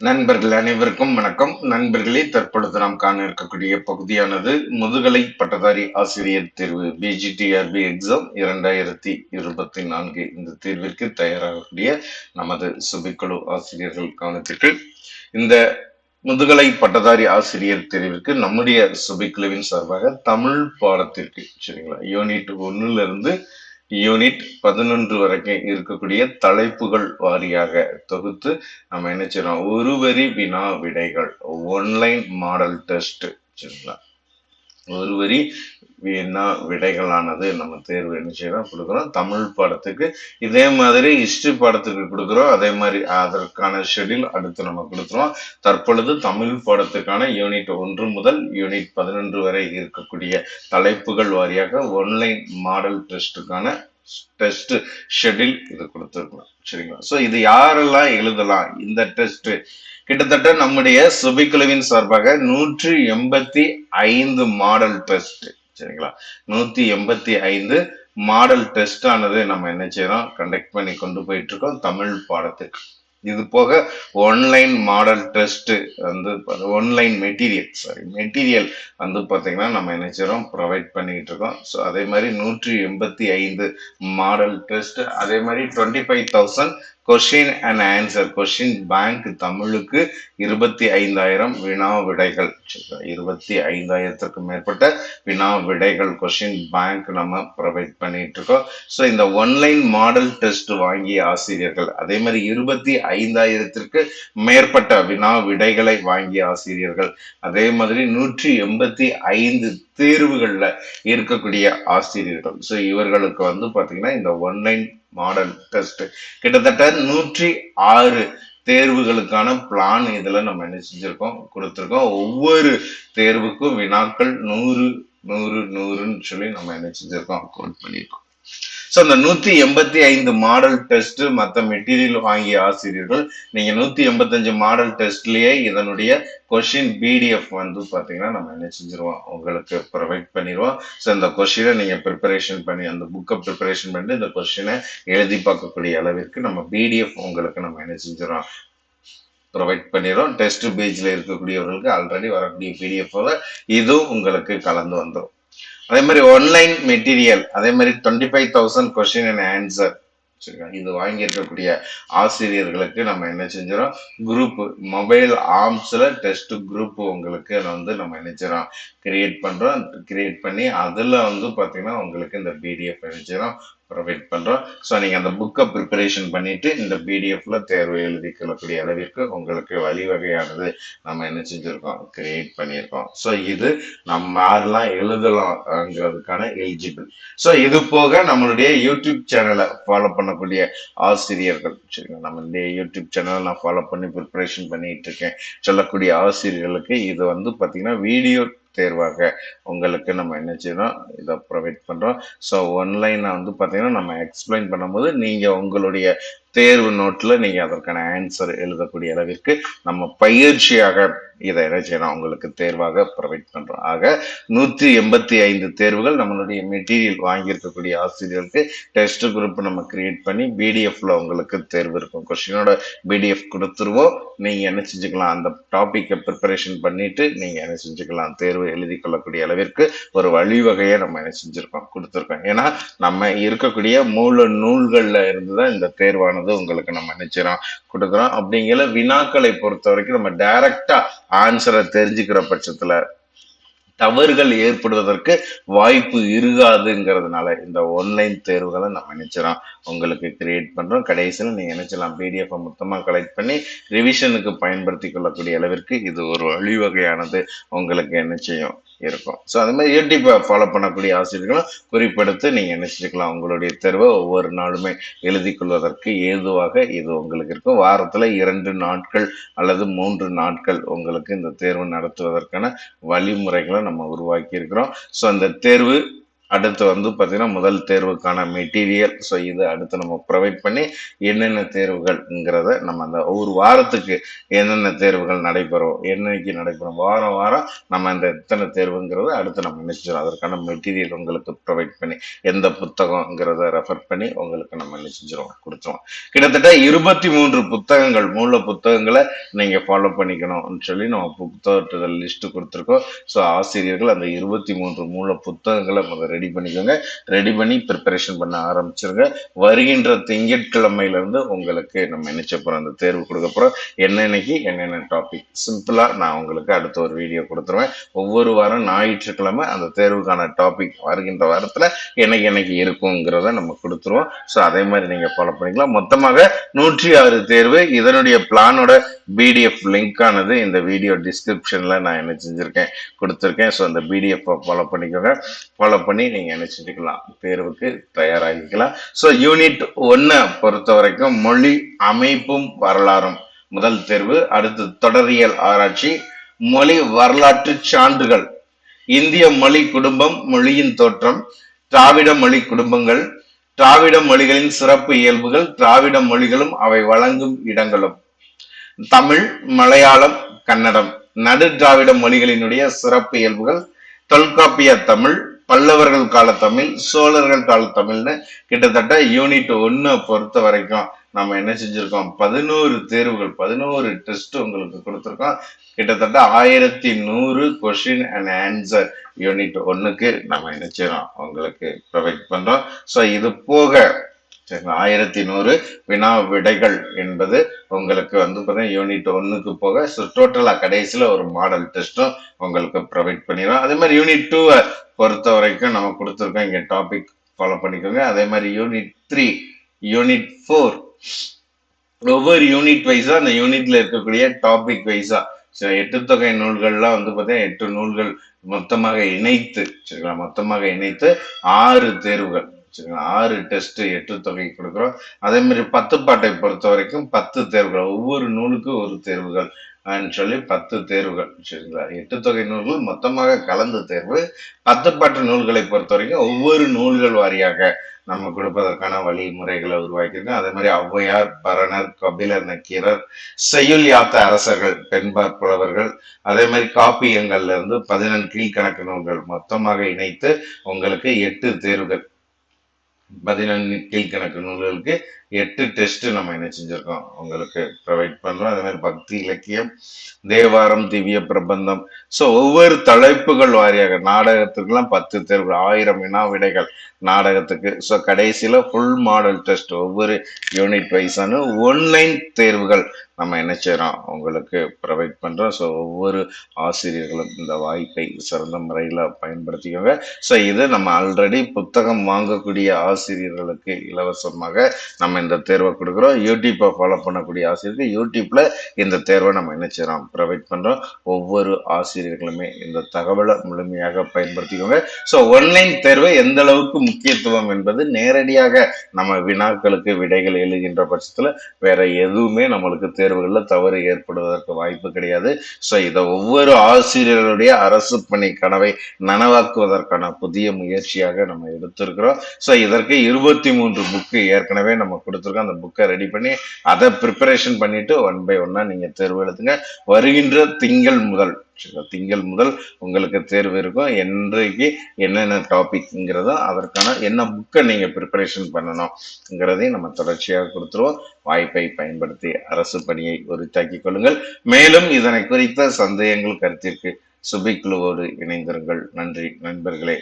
நண்பர்கள் அனைவருக்கும் வணக்கம். நண்பர்களே தற்பொழுது நாம் காண இருக்கக்கூடிய பகுதியானது முதுகலை பட்டதாரி ஆசிரியர் தேர்வு பிஜிடிஆர்பி எக்ஸாம் இரண்டாயிரத்தி இருபத்தி நான்கு இந்த தேர்விற்கு தயாராகக்கூடிய நமது சுபிக்குழு ஆசிரியர்கள் கவனத்திற்கு இந்த முதுகலை பட்டதாரி ஆசிரியர் தெரிவிற்கு நம்முடைய சுபிக்குழுவின் சார்பாக தமிழ் பாடத்திற்கு சரிங்களா? யூனிட் ஒன்னுல இருந்து யூனிட் பதினொன்று வரைக்கும் இருக்கக்கூடிய தலைப்புகள் வாரியாக தொகுத்து நம்ம என்ன செய்யறோம் ஒரு வரி வினா விடைகள் ஒன்லைன் மாடல் டெஸ்ட் சரிங்களா? ஒரு வரி வினா விடைகளானது நம்ம தேர்வு என்ன செய்யறோம் கொடுக்குறோம். தமிழ் பாடத்துக்கு இதே மாதிரி ஹிஸ்டரி பாடத்துக்கு கொடுக்குறோம். அதே மாதிரி அதற்கான ஷெடியூல் அடுத்து நம்ம கொடுத்துருவோம். தற்பொழுது தமிழ் பாடத்துக்கான யூனிட் ஒன்று முதல் யூனிட் பதினொன்று வரை இருக்கக்கூடிய தலைப்புகள் வாரியாக ஒன்லைன் மாடல் டெஸ்ட்டுக்கான டெஸ்ட் ஷெட்யூல் இது கொடுத்துருக்கலாம் சரிங்களா? ஸோ இது யாரெல்லாம் எழுதலாம்? இந்த டெஸ்ட் கிட்டத்தட்ட நம்முடைய சுபிக்குழுவின் சார்பாக நூற்றி எண்பத்தி ஐந்து மாடல் டெஸ்ட் சரிங்களா? நூத்தி எண்பத்தி ஐந்து மாடல் டெஸ்ட் ஆனது நம்ம என்ன செய்யறோம்? கண்டக்ட் பண்ணி கொண்டு போயிட்டு இருக்கோம் தமிழ் பாடத்துக்கு. இது போக ஒன்லைன் மாடல் டெஸ்ட் வந்து ஒன்லைன் மெட்டீரியல் சாரி மெட்டீரியல் வந்து பார்த்தீங்கன்னா நம்ம என்ன செய்யறோம் ப்ரொவைட் பண்ணிட்டு இருக்கோம். ஸோ அதே மாதிரி நூற்றி எண்பத்தி ஐந்து மாடல் டெஸ்ட் அதே மாதிரி twenty five thousand question and answer question bank தமிழுக்கு இருபத்தி ஐந்தாயிரம் வினா விடைகள் இருபத்தி ஐந்தாயிரத்திற்கும் மேற்பட்ட வினா விடைகள் கொஷின் பேங்க் நம்ம ப்ரொவைட் பண்ணிட்டு இருக்கோம் ஸோ இந்த ஒன்லைன் மாடல் டெஸ்ட் வாங்கிய ஆசிரியர்கள் அதே மாதிரி இருபத்தி ஐந்தாயிரத்திற்கு மேற்பட்ட வினா விடைகளை வாங்கிய ஆசிரியர்கள் அதே மாதிரி நூற்றி எண்பத்தி ஐந்து தேர்வுகளில் இருக்கக்கூடிய ஆசிரியர்கள். ஸோ இவர்களுக்கு வந்து பார்த்தீங்கன்னா இந்த ஒன்லைன் மாடல் டெஸ்ட் கிட்டத்தட்ட நூற்றி ஆறு தேர்வுகளுக்கான பிளான் இதில் நம்ம என்ன செஞ்சுருக்கோம்? கொடுத்துருக்கோம். ஒவ்வொரு தேர்வுக்கும் வினாக்கள் நூறு நூறு நூறுன்னு சொல்லி நம்ம என்ன செஞ்சுருக்கோம்? கோட் பண்ணியிருக்கோம். ஸோ அந்த நூத்தி எண்பத்தி ஐந்து மாடல் டெஸ்ட் மற்ற மெட்டீரியல் வாங்கிய ஆசிரியர்கள் நீங்க நூத்தி எண்பத்தஞ்சு மாடல் டெஸ்ட்லயே இதனுடைய கொஷின் பிடிஎஃப் வந்து பாத்தீங்கன்னா நம்ம என்ன செஞ்சிருவோம்? உங்களுக்கு ப்ரொவைட் பண்ணிடுவோம் ஸோ இந்த கொஷினை நீங்க ப்ரிப்பரேஷன் பண்ணி அந்த புக்கை ப்ரிப்பரேஷன் பண்ணி இந்த கொஷினை எழுதி பார்க்கக்கூடிய அளவிற்கு நம்ம பிடிஎஃப் உங்களுக்கு நம்ம என்ன செஞ்சிடறோம் ப்ரொவைட் பண்ணிடுறோம் டெஸ்ட் பேஜில் இருக்கக்கூடியவர்களுக்கு ஆல்ரெடி வரக்கூடிய பிடிஎஃப் இதுவும் உங்களுக்கு கலந்து வந்துடும் அதே மாதிரி ஒன்லைன் மெட்டீரியல் அதே மாதிரி twenty five thousand question and answer வச்சுருக்காங்க இது வாங்கியிருக்கக்கூடிய ஆசிரியர்களுக்கு நம்ம என்ன செஞ்சிடும் குரூப் மொபைல் ஆர்ம்ஸில் டெஸ்ட் குரூப் உங்களுக்கு வந்து நம்ம என்ன கிரியேட் பண்ணுறோம் கிரியேட் பண்ணி அதில் வந்து பார்த்திங்கன்னா உங்களுக்கு இந்த பிடிஎஃப் என்ன ப்ரொவைட் பண்ணுறோம் ஸோ நீங்கள் அந்த புக்கை ப்ரிப்பரேஷன் பண்ணிவிட்டு இந்த பிடிஎஃப்ல தேர்வு எழுதி கொள்ளக்கூடிய அளவிற்கு உங்களுக்கு வழிவகையானது நம்ம என்ன செஞ்சுருக்கோம்? கிரியேட் பண்ணியிருக்கோம் ஸோ இது நம்ம யாரெல்லாம் எழுதலாம்ங்கிறதுக்கான எலிஜிபிள் ஸோ இது போக நம்மளுடைய யூடியூப் சேனலை ஃபாலோ பண்ணக்கூடிய ஆசிரியர்கள் சரிங்களா? நம்மளுடைய யூடியூப் சேனலை நான் ஃபாலோ பண்ணி ப்ரிப்பரேஷன் பண்ணிகிட்டு இருக்கேன். சொல்லக்கூடிய ஆசிரியர்களுக்கு இது வந்து பார்த்திங்கன்னா வீடியோ தேர்வாக உங்களுக்கு நம்ம என்ன செய்யணும் இதை ப்ரொவைட் பண்ணுறோம் ஸோ ஒன்லைனை வந்து பார்த்தீங்கன்னா நம்ம எக்ஸ்பிளைன் பண்ணும்போது நீங்கள் உங்களுடைய தேர்வு நோட்டில் நீங்கள் அதற்கான ஆன்சர் எழுதக்கூடிய அளவிற்கு நம்ம பயிற்சியாக இதை என்ன செய்யணும் உங்களுக்கு தேர்வாக ப்ரொவைட் பண்ணுறோம் ஆக நூற்றி எண்பத்தி ஐந்து தேர்வுகள் நம்மளுடைய மெட்டீரியல் வாங்கியிருக்கக்கூடிய ஆசிரியர்களுக்கு டெஸ்ட் குரூப் நம்ம கிரியேட் பண்ணி பிடிஎஃப்ல உங்களுக்கு தேர்வு இருக்கும். கொஸ்டினோட பிடிஎஃப் கொடுத்துருவோம். நீங்கள் என்ன செஞ்சுக்கலாம்? அந்த டாப்பிக்கை ப்ரிப்பரேஷன் பண்ணிட்டு நீங்கள் என்ன செஞ்சுக்கலாம்? தேர்வு எழுதி கொள்ளக்கூடிய அளவிற்கு ஒரு வழிவகையை நம்ம என்ன செஞ்சுருக்கோம்? கொடுத்துருக்கோம். ஏன்னா நம்ம இருக்கக்கூடிய மூல நூல்களில் இருந்து தான் இந்த தேர்வான தேர்வானது உங்களுக்கு நம்ம நினைச்சிடறோம் கொடுக்குறோம். அப்படிங்கிற வினாக்களை பொறுத்த வரைக்கும் நம்ம டைரக்டா ஆன்சரை தெரிஞ்சுக்கிற பட்சத்துல தவறுகள் ஏற்படுவதற்கு வாய்ப்பு இருக்காதுங்கிறதுனால இந்த ஒன்லைன் தேர்வுகளை நம்ம நினைச்சிடறோம் உங்களுக்கு கிரியேட் பண்றோம். கடைசியில் நீங்க நினைச்சலாம் பிடிஎஃப்பை மொத்தமாக கலெக்ட் பண்ணி ரிவிஷனுக்கு பயன்படுத்தி கொள்ளக்கூடிய அளவிற்கு இது ஒரு வழிவகையானது. உங்களுக்கு என்ன செய்யும் இருக்கும். ஸோ அது மாதிரி யூடியூப்பை ஃபாலோ பண்ணக்கூடிய ஆசிரியர்களும் குறிப்பெடுத்து நீங்கள் என்ன உங்களுடைய தேர்வை ஒவ்வொரு நாளுமே எழுதி கொள்வதற்கு ஏதுவாக இது உங்களுக்கு இருக்கும். வாரத்தில் இரண்டு நாட்கள் அல்லது மூன்று நாட்கள் உங்களுக்கு இந்த தேர்வு நடத்துவதற்கான வழிமுறைகளை நம்ம உருவாக்கி இருக்கிறோம் ஸோ அந்த தேர்வு அடுத்து வந்து பார்த்தீங்கன்னா முதல் தேர்வுக்கான மெட்டீரியல் ஸோ இது அடுத்து நம்ம ப்ரொவைட் பண்ணி என்னென்ன தேர்வுகள்ங்கிறத நம்ம அந்த ஒரு வாரத்துக்கு என்னென்ன தேர்வுகள் நடைபெறும் என்னைக்கு நடைபெறும் வாரம் வாரம் நம்ம அந்த எத்தனை தேர்வுங்கிறத அடுத்து நம்ம நினைச்சிடும் அதற்கான மெட்டீரியல் உங்களுக்கு ப்ரொவைட் பண்ணி எந்த புத்தகங்கிறத ரெஃபர் பண்ணி உங்களுக்கு நம்ம நினைச்சிடும் கொடுத்துருவோம். கிட்டத்தட்ட இருபத்தி மூன்று புத்தகங்கள் மூல புத்தகங்களை நீங்கள் ஃபாலோ பண்ணிக்கணும்னு சொல்லி நம்ம புத்தகத்துல லிஸ்ட்டு கொடுத்துருக்கோம். ஸோ ஆசிரியர்கள் அந்த இருபத்தி மூன்று மூல புத்தகங்களை முதல் ரெடி பண்ணிக்கோங்க. ரெடி பண்ணி ப்ரிப்பரேஷன் பண்ண ஆரம்பிச்சிருங்க. வருகின்ற திங்கட்கிழமையிலேருந்து உங்களுக்கு நம்ம நினைச்ச போகிறோம் அந்த தேர்வு கொடுக்க போகிறோம் என்னென்னைக்கு? என்னென்ன டாபிக் சிம்பிளாக நான் உங்களுக்கு அடுத்த ஒரு வீடியோ கொடுத்துருவேன். ஒவ்வொரு வாரம் ஞாயிற்றுக்கிழமை அந்த தேர்வுக்கான டாபிக் வருகின்ற வாரத்தில் என்னைக்கு என்னைக்கு இருக்குங்கிறத நம்ம கொடுத்துருவோம். ஸோ அதே மாதிரி நீங்கள் ஃபாலோ பண்ணிக்கலாம். மொத்தமாக நூற்றி ஆறு தேர்வு. இதனுடைய பிளானோட பிடிஎஃப் லிங்க் ஆனது இந்த வீடியோ டிஸ்கிரிப்ஷனில் நான் என்ன செஞ்சுருக்கேன்? கொடுத்துருக்கேன். ஸோ அந்த பிடிஎஃப்பை ஃபாலோ பண்ணிக்கோங்க. ஃபாலோ பண்ணி நீங்கள் நினச்சிட்டுக்கலாம். தேர்வுக்கு தயாராகிக்கலாம். ஸோ யூனிட் ஒன்னை பொறுத்த வரைக்கும் மொழி அமைப்பும் வரலாறும். முதல் தேர்வு அடுத்து தொடரியல் ஆராய்ச்சி மொழி வரலாற்று சான்றுகள். இந்திய மொழி குடும்பம் மொழியின் தோற்றம் திராவிட மொழி குடும்பங்கள் திராவிட மொழிகளின் சிறப்பு இயல்புகள் திராவிட மொழிகளும் அவை வழங்கும் இடங்களும். தமிழ் மலையாளம் கன்னடம். நடு திராவிட மொழிகளினுடைய சிறப்பு இயல்புகள் தொல்காப்பிய தமிழ் பல்லவர்கள் கால தமிழ் சோழர்கள் கால தமிழ்னு கிட்டத்தட்ட யூனிட் ஒன்று பொறுத்த வரைக்கும் நம்ம என்ன செஞ்சுருக்கோம்? பதினோரு தேர்வுகள் பதினோரு டெஸ்ட் உங்களுக்கு கொடுத்துருக்கோம். கிட்டத்தட்ட ஆயிரத்தி நூறு கொஷின் அண்ட் ஆன்சர் யூனிட் ஒன்றுக்கு நம்ம என்ன செய்யறோம்? உங்களுக்கு ப்ரொவைட் பண்ணுறோம் ஸோ இது போக சரிங்களா ஆயிரத்தி நூறு வினா விடைகள் என்பது உங்களுக்கு வந்து பார்த்தீங்கன்னா யூனிட் ஒன்றுக்கு போக ஸோ டோட்டலாக கடைசியில் ஒரு மாடல் டெஸ்ட்டும் உங்களுக்கு ப்ரொவைட் பண்ணிடுறோம் அதே மாதிரி யூனிட் டூவை பொறுத்த வரைக்கும் நம்ம கொடுத்துருக்கோம். இங்கே டாபிக் ஃபாலோ பண்ணிக்கோங்க. அதே மாதிரி யூனிட் த்ரீ யூனிட் ஃபோர் ஒவ்வொரு யூனிட் வைஸாக அந்த யூனிட்ல இருக்கக்கூடிய டாபிக் வைஸாக சில எட்டு தொகை நூல்கள்லாம் வந்து பார்த்தீங்கன்னா எட்டு நூல்கள் மொத்தமாக இணைத்து சரிங்களா? மொத்தமாக இணைத்து ஆறு தேர்வுகள். வச்சுக்கோங்க. ஆறு டெஸ்ட் எட்டு தொகை கொடுக்குறோம். அதே மாதிரி பத்து பாட்டை பொறுத்த வரைக்கும் பத்து தேர்வுகள் ஒவ்வொரு நூலுக்கும் ஒரு தேர்வுகள் சொல்லி பத்து தேர்வுகள் சரிங்களா? எட்டு தொகை நூல்கள் மொத்தமாக கலந்த தேர்வு. பத்து பாட்டு நூல்களை பொறுத்த வரைக்கும் ஒவ்வொரு நூல்கள் வாரியாக நம்ம கொடுப்பதற்கான வழிமுறைகளை உருவாக்கியிருக்கோம். அதே மாதிரி ஔவையார் பரணர் கபிலர் நக்கீரர் செய்யுள் யாத்த அரசர்கள் பெண்பார் புலவர்கள் அதே மாதிரி காப்பியங்கள்ல இருந்து பதினெண் கீழ்கணக்கு நூல்கள் மொத்தமாக இணைத்து உங்களுக்கு எட்டு தேர்வுகள் பதினொன்று கீழ்கணக்கு நூல்களுக்கு எட்டு டெஸ்ட் நம்ம என்ன செஞ்சுருக்கோம்? உங்களுக்கு ப்ரொவைட் பண்ணுறோம் அதே மாதிரி பக்தி இலக்கியம் தேவாரம் திவ்ய பிரபந்தம். ஸோ ஒவ்வொரு தலைப்புகள் வாரியாக நாடகத்துக்குலாம் பத்து தேர்வு ஆயிரம் வினா விடைகள் நாடகத்துக்கு. ஸோ கடைசியில் ஃபுல் மாடல் டெஸ்ட் ஒவ்வொரு யூனிட் வைஸான ஒன்லைன் தேர்வுகள் நம்ம என்ன செய்கிறோம் அவங்களுக்கு ப்ரொவைட் பண்ணுறோம் ஸோ ஒவ்வொரு ஆசிரியர்களும் இந்த வாய்ப்பை சிறந்த முறையில் பயன்படுத்திக்கோங்க. ஸோ இது நம்ம ஆல்ரெடி புத்தகம் வாங்கக்கூடிய ஆசிரியர்களுக்கு இலவசமாக நம்ம இந்த தேர்வை கொடுக்குறோம். யூடியூப்பை ஃபாலோ பண்ணக்கூடிய ஆசிரியருக்கு யூடியூப்பில் இந்த தேர்வை நம்ம என்ன செய்கிறோம் ப்ரொவைட் பண்ணுறோம் ஒவ்வொரு ஆசிரியர்களுமே இந்த தகவலை முழுமையாக பயன்படுத்திக்கோங்க. ஸோ ஒன்லைன் தேர்வு எந்த அளவுக்கு முக்கியத்துவம் என்பது நேரடியாக நம்ம வினாக்களுக்கு விடைகள் எழுகின்ற பட்சத்தில் வேற எதுவுமே நம்மளுக்கு தேர்வுகளில் தவறு ஏற்படுவதற்கு வாய்ப்பு கிடையாது. ஸோ இதை ஒவ்வொரு ஆசிரியர்களுடைய அரசு பணி கனவை நனவாக்குவதற்கான புதிய முயற்சியாக நம்ம எடுத்திருக்கிறோம். ஸோ இதற்கு இருபத்தி மூன்று புக்கு ஏற்கனவே நம்ம கொடுத்துருக்கோம். அந்த புக்கை ரெடி பண்ணி அதை ப்ரிப்பரேஷன் பண்ணிட்டு ஒன் பை ஒன்னா நீங்க தேர்வு எழுதுங்க வருகின்ற திங்கள் முதல் திங்கள் முதல் உங்களுக்கு தேர்வு இருக்கும். என்றைக்கு என்னென்ன டாபிக்ங்கிறதோ அதற்கான என்ன புக்கை நீங்கள் ப்ரிப்பரேஷன் பண்ணணும்ங்கிறதையும் நம்ம தொடர்ச்சியாக கொடுத்துருவோம். வாய்ப்பை பயன்படுத்தி அரசு பணியை உரித்தாக்கிக் கொள்ளுங்கள். மேலும் இதனை குறித்த சந்தேகங்கள் கருத்திற்கு சுபிக்குழுவோடு இணைந்திருங்கள். நன்றி நண்பர்களே.